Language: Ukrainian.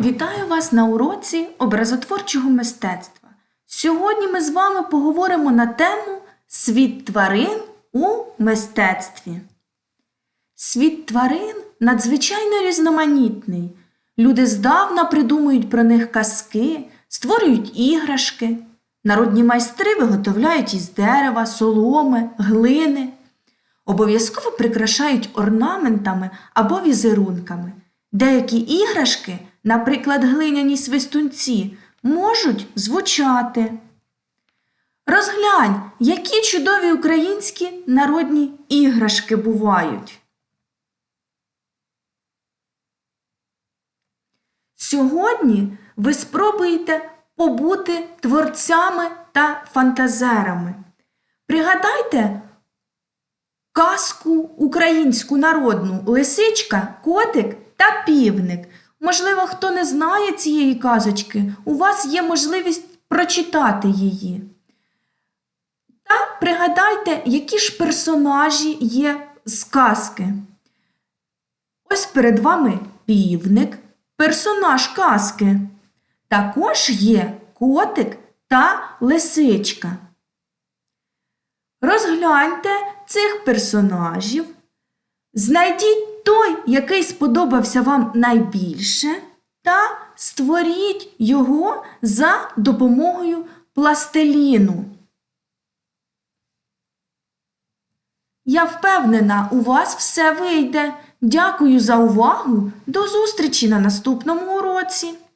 Вітаю вас на уроці образотворчого мистецтва. Сьогодні ми з вами поговоримо на тему Світ тварин у мистецтві. Світ тварин надзвичайно різноманітний. Люди здавна придумують про них казки, створюють іграшки. Народні майстри виготовляють із дерева, соломи, глини. Обов'язково прикрашають орнаментами або візерунками. Деякі іграшки, наприклад, глиняні свистунці, можуть звучати. Розглянь, які чудові українські народні іграшки бувають. Сьогодні ви спробуєте побути творцями та фантазерами. Пригадайте казку українську народну Лисичка, котик та півник. Можливо, хто не знає цієї казочки, у вас є можливість прочитати її. Та пригадайте, які ж персонажі є з. Ось перед вами півник, персонаж казки. Також є котик та лисичка. Розгляньте цих персонажів. Знайдіть той, який сподобався вам найбільше, та створіть його за допомогою пластиліну. Я впевнена, у вас все вийде. Дякую за увагу. До зустрічі на наступному уроці.